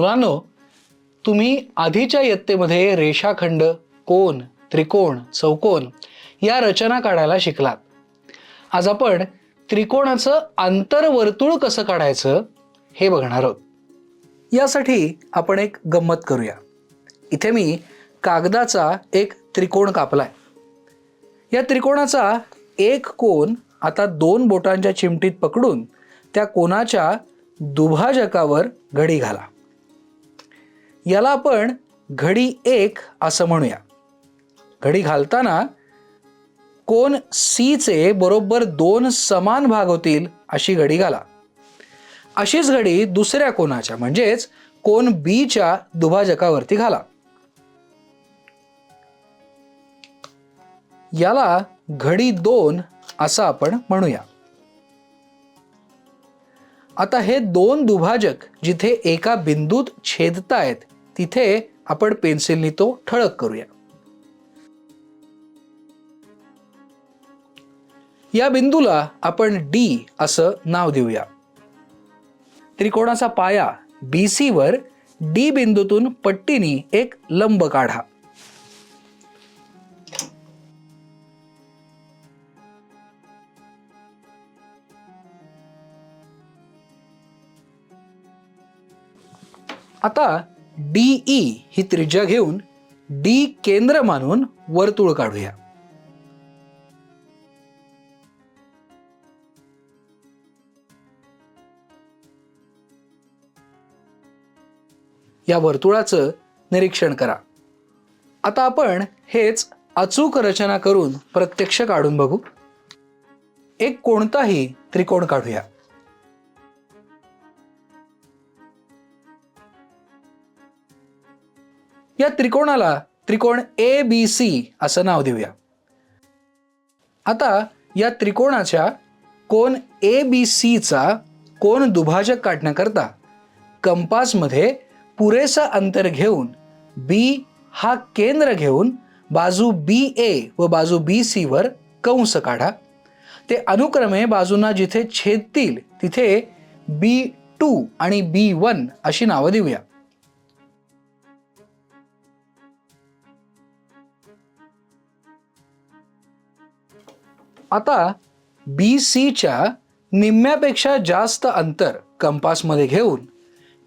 मुलांनो तुम्ही आधीच्या इयत्तेमध्ये रेषाखंड कोन त्रिकोण चौकोन या रचना काढायला शिकलात. आज आपण त्रिकोणाचं आंतरवर्तुळ कसं काढायचं हे बघणार आहोत. यासाठी आपण एक गंमत करूया. इथे मी कागदाचा एक त्रिकोण कापलाय. या त्रिकोणाचा एक कोन आता दोन बोटांच्या चिमटीत पकडून त्या कोणाच्या दुभाजकावर घडी घाला. याला आपण घडी एक असं म्हणूया. घडी घालताना कोण सीचे बरोबर दोन समान भाग होतील अशी घडी घाला. अशीच घडी दुसऱ्या कोणाच्या म्हणजेच कोण बीच्या दुभाजकावरती घाला. याला घडी दोन असं आपण म्हणूया. आता हे दोन दुभाजक जिथे एका बिंदूत छेदतायत तिथे आपण पेन्सिलनी तो ठळक करूया. या बिंदूला आपण डी असं नाव देऊया. त्रिकोणाचा पाया बी सी वर डी बिंदूतून पट्टीनी एक लंब काढा. आता डीई ही त्रिज्या घेऊन डी केंद्र मानून वर्तुळ काढूया. या वर्तुळाचं निरीक्षण करा. आता आपण हेच अचूक रचना करून प्रत्यक्ष काढून बघू. एक कोणताही त्रिकोण काढूया. या त्रिकोणाला त्रिकोण ए बी सी असं नाव देऊया. आता या त्रिकोणाच्या कोण ए बी सीचा कोण दुभाजक काढण्याकरता कंपासमध्ये पुरेसं अंतर घेऊन बी हा केंद्र घेऊन बाजू बी ए व बाजू बी सीवर कंस काढा. ते अनुक्रमे बाजूंना जिथे छेदतील तिथे बी टू आणि बी वन अशी नावं देऊया. आता बी सीच्या निम्म्यापेक्षा जास्त अंतर कंपासमध्ये घेऊन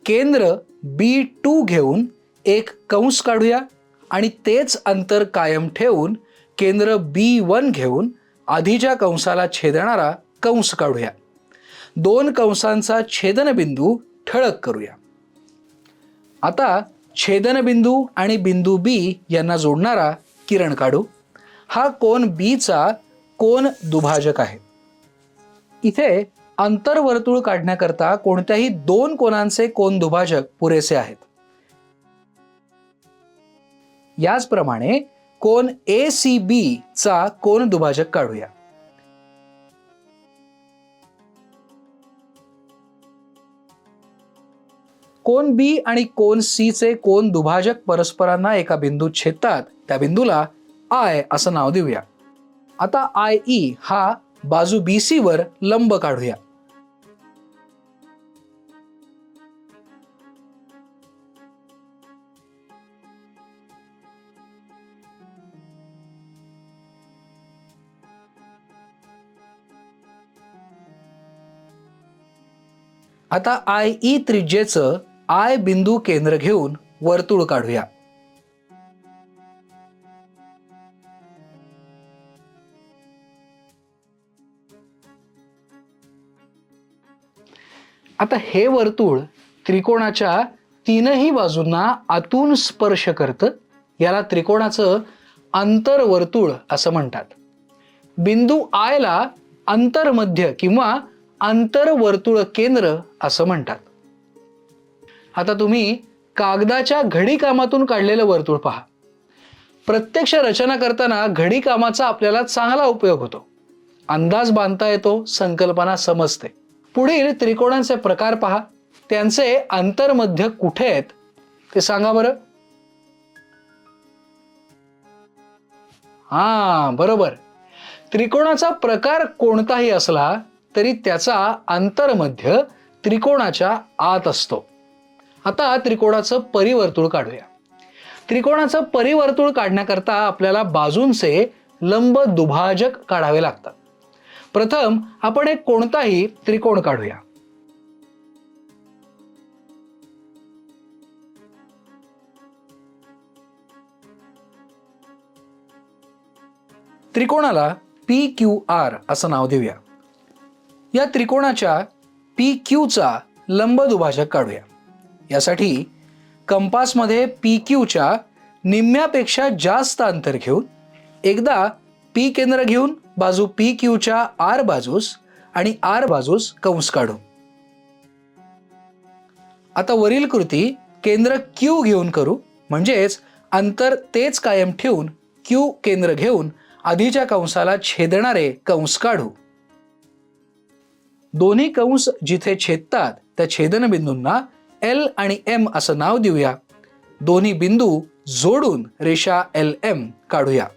केंद्र बी टू घेऊन एक कंस काढूया आणि तेच अंतर कायम ठेवून केंद्र बी वन घेऊन आधीच्या कंसाला छेदणारा कंस काढूया. दोन कंसांचा छेदनबिंदू ठळक करूया. आता छेदनबिंदू आणि बिंदू बी यांना जोडणारा किरण काढू. हा कोन बीचा कोण दुभाजक आहे? इथे आंतरवर्तुळ काढण्याकरता कोणत्याही दोन कोणांचे कोण दुभाजक पुरेसे आहेत? याचप्रमाणे कोण ए सी बी चा कोण दुभाजक काढूया. कोण बी आणि कोण सी चे कोण दुभाजक परस्परांना एका बिंदूत छेदतात त्या बिंदूला आय असं नाव देऊया. आता आय ई हा बाजू बी सी वर लंब काढूया. आता आय ई त्रिज्येचं आय बिंदू केंद्र घेऊन वर्तुळ काढूया. आता हे वर्तुळ त्रिकोणाच्या तीनही बाजूंना आतून स्पर्श करतं. याला त्रिकोणाचं आंतरवर्तुळ असं म्हणतात. बिंदू आयला आंतरमध्य किंवा आंतरवर्तुळ केंद्र असं म्हणतात. आता तुम्ही कागदाच्या घडी कामातून काढलेलं वर्तुळ पहा. प्रत्यक्ष रचना करताना घडी कामाचा आपल्याला चांगला उपयोग होतो. अंदाज बांधता येतो संकल्पना समजते. पुढील त्रिकोणांचे प्रकार पहा. त्यांचे अंतर्मध्य कुठे आहेत? ते सांगा बरं. हा बरोबर. त्रिकोणाचा प्रकार कोणताही असला तरी त्याचा अंतर्मध्य त्रिकोणाच्या आत असतो. आता त्रिकोणाचं परिवर्तुळ काढूया. त्रिकोणाचं परिवर्तुळ काढण्याकरता आपल्याला बाजूंचे लंब दुभाजक काढावे लागतात. प्रथम आपण एक कोणताही त्रिकोण काढूया. त्रिकोणाला पी क्यू आर असं नाव देऊया. या त्रिकोणाच्या पी क्यूचा लंब दुभाजक काढूया. यासाठी कंपासमध्ये पी क्यूच्या निम्म्यापेक्षा जास्त अंतर घेऊन एकदा पी केंद्र घेऊन बाजू पी क्यूच्या आर बाजूस आणि आर बाजूस कंस काढू. आता वरील कृती केंद्र क्यू घेऊन करू. म्हणजेच अंतर तेच कायम ठेवून क्यू केंद्र घेऊन आधीच्या कंसाला छेदणारे कंस काढू. दोन्ही कंस जिथे छेदतात त्या छेदनबिंदूंना एल आणि एम असं नाव देऊया. दोन्ही बिंदू जोडून रेषा एल एम काढूया.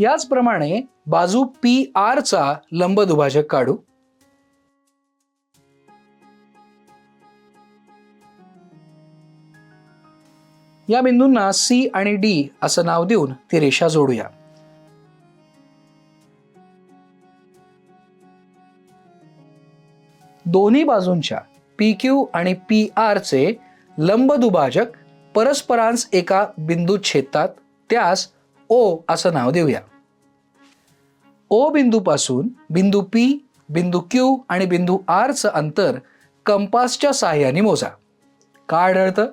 याचप्रमाणे बाजू पी आर चा लंब दुभाजक काढू. या बिंदूंना सी आणि डी असं नाव देऊन ती रेषा जोडूया. दोन्ही बाजूंच्या पी क्यू आणि पी आर चे लंब दुभाजक परस्परांस एका बिंदूत छेदतात त्यास ओ असं नाव देऊया. ओ बिंदूपासून बिंदू पी बिंदू क्यू आणि बिंदू आरचं अंतर कंपासच्या साह्याने मोजा. का आढळतं?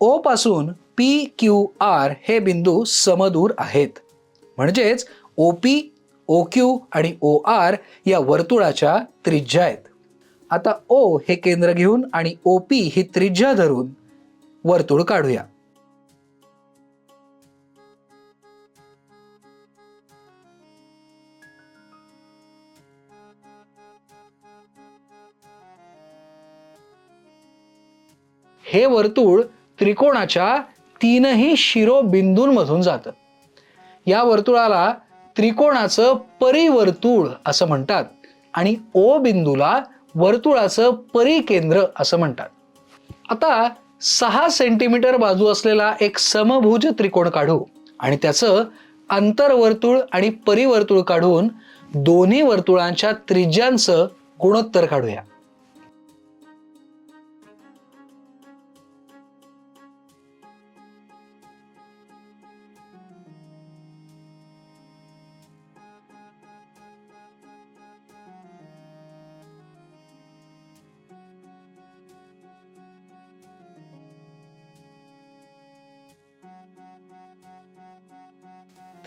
ओ पासून पी क्यू आर हे बिंदू समदूर आहेत. म्हणजेच ओ पी ओ क्यू आणि ओ आर या वर्तुळाच्या त्रिज्या आहेत. आता ओ हे केंद्र घेऊन आणि ओ पी ही त्रिज्या धरून वर्तुळ काढूया. हे वर्तुळ त्रिकोणाच्या तीनही शिरोबिंदूंमधून जातं. या वर्तुळाला त्रिकोणाचं परिवर्तुळ असं म्हणतात आणि ओ बिंदूला वर्तुळाचं परिकेंद्र असं म्हणतात. आता सहा सेंटीमीटर बाजू असलेला एक समभुज त्रिकोण काढू आणि त्याचं आंतरवर्तुळ आणि परिवर्तुळ काढून दोन्ही वर्तुळांच्या त्रिज्यांचं गुणोत्तर काढूया.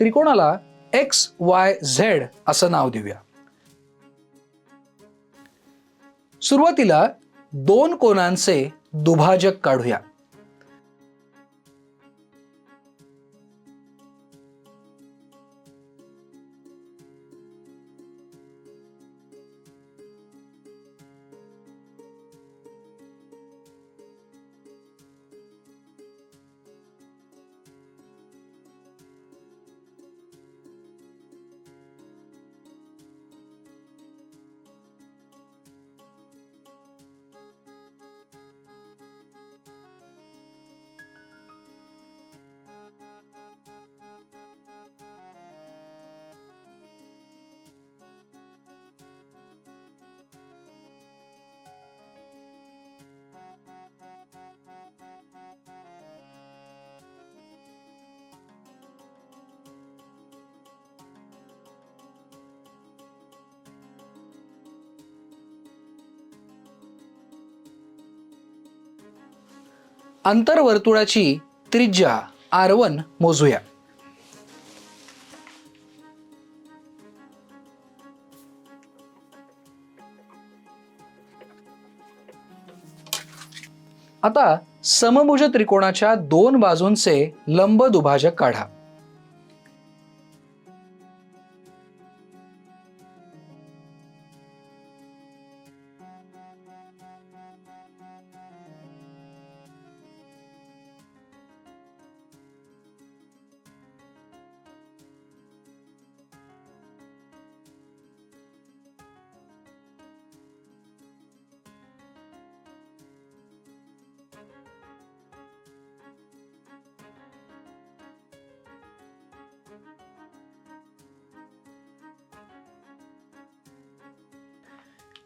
त्रिकोणाला एक्स वाय झेड असं नाव देऊया. सुरुवातीला दोन कोणांचे दुभाजक काढूया. अंतरवर्तुळाची त्रिज्या आर वन मोजूया. आता समभुज त्रिकोणाच्या दोन बाजूंचे लंब दुभाजक काढा.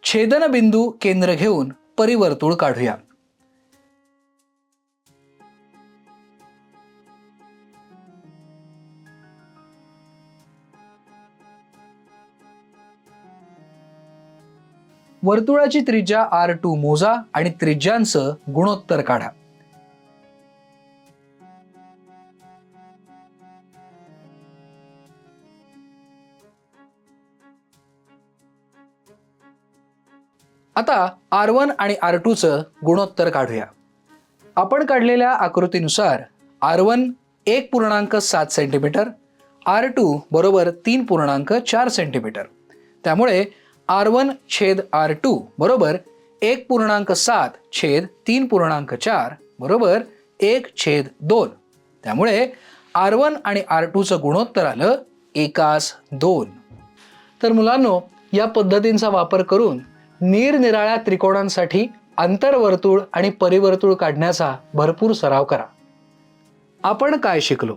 छेदनबिंदू केंद्र घेऊन परिवर्तुळ काढूया. वर्तुळाची त्रिज्या आर टू मोजा आणि त्रिज्यांचं गुणोत्तर काढा. आता आर वन आणि आर टूचं गुणोत्तर काढूया. आपण काढलेल्या आकृतीनुसार आर वन एक पूर्णांक सात सेंटीमीटर आर टू बरोबर तीन पूर्णांक चार सेंटीमीटर त्यामुळे आर वन छेद आर टू बरोबर एक पूर्णांक सात छेद तीन पूर्णांक चार बरोबर एक छेद दोन. त्यामुळे आर वन आणि आर टूचं गुणोत्तर आलं एकास दोन. तर मुलांनो या पद्धतींचा वापर करून निरनिराळ्या त्रिकोणांसाठी आंतरवर्तुळ आणि परिवर्तुळ काढण्याचा भरपूर सराव करा. आपण काय शिकलो?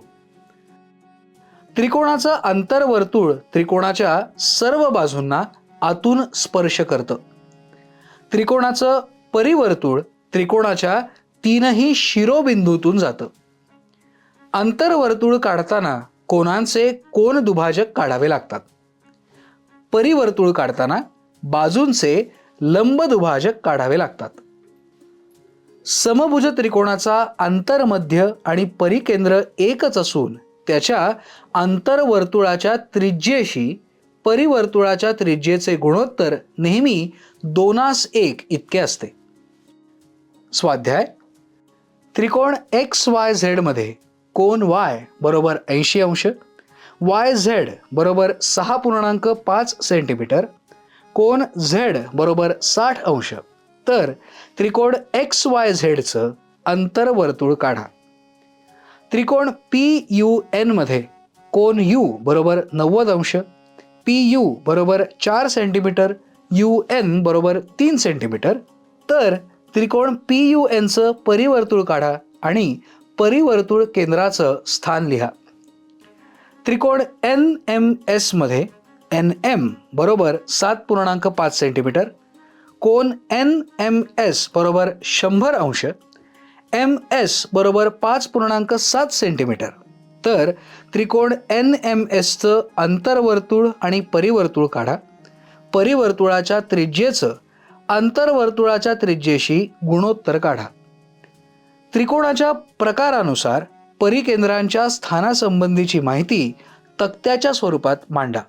त्रिकोणाचं आंतरवर्तुळ त्रिकोणाच्या सर्व बाजूंना आतून स्पर्श करतं. त्रिकोणाचं परिवर्तुळ त्रिकोणाच्या तीनही शिरोबिंदूतून जातं. आंतरवर्तुळ काढताना कोणांचे कोण दुभाजक काढावे लागतात? परिवर्तुळ काढताना बाजूंचे लंब दुभाजक काढावे लागतात. समभुज त्रिकोणाचा आंतरमध्य आणि परिकेंद्र एकच असून त्याच्या आंतरवर्तुळाच्या त्रिज्येशी परिवर्तुळाच्या त्रिज्येचे गुणोत्तर नेहमी दोनास एक इतके असते. स्वाध्याय. त्रिकोण एक्स वाय झेडमध्ये कोन वाय बरोबर ऐंशी अंश वाय झेड बरोबर सहा पूर्णांक पाच सेंटीमीटर कोन झेड बरोबर साठ अंश. तर त्रिकोण एक्स वाय झेडचं अंतरवर्तुळ काढा. त्रिकोण पी यू एनमध्ये कोन यू बरोबर नव्वद अंश पी यू बरोबर चार सेंटीमीटर यू एन बरोबर तीन सेंटीमीटर. तर त्रिकोण पी यू एनचं परिवर्तुळ काढा आणि परिवर्तुळ केंद्राचं स्थान लिहा. त्रिकोण एन एम एसमध्ये एन एम बरोबर सात पूर्णांक पाच सेंटीमीटर कोन एन एम एस बरोबर शंभर अंश. एम एस बरोबर पाच पूर्णांक सात सेंटीमीटर तर त्रिकोण एन एम एसचं आंतरवर्तुळ आणि परिवर्तुळ काढा. परिवर्तुळाच्या त्रिज्येचं आंतरवर्तुळाच्या त्रिज्येशी गुणोत्तर काढा. त्रिकोणाच्या प्रकारानुसार परिकेंद्रांच्या स्थानासंबंधीची माहिती तक्त्याच्या स्वरूपात मांडा.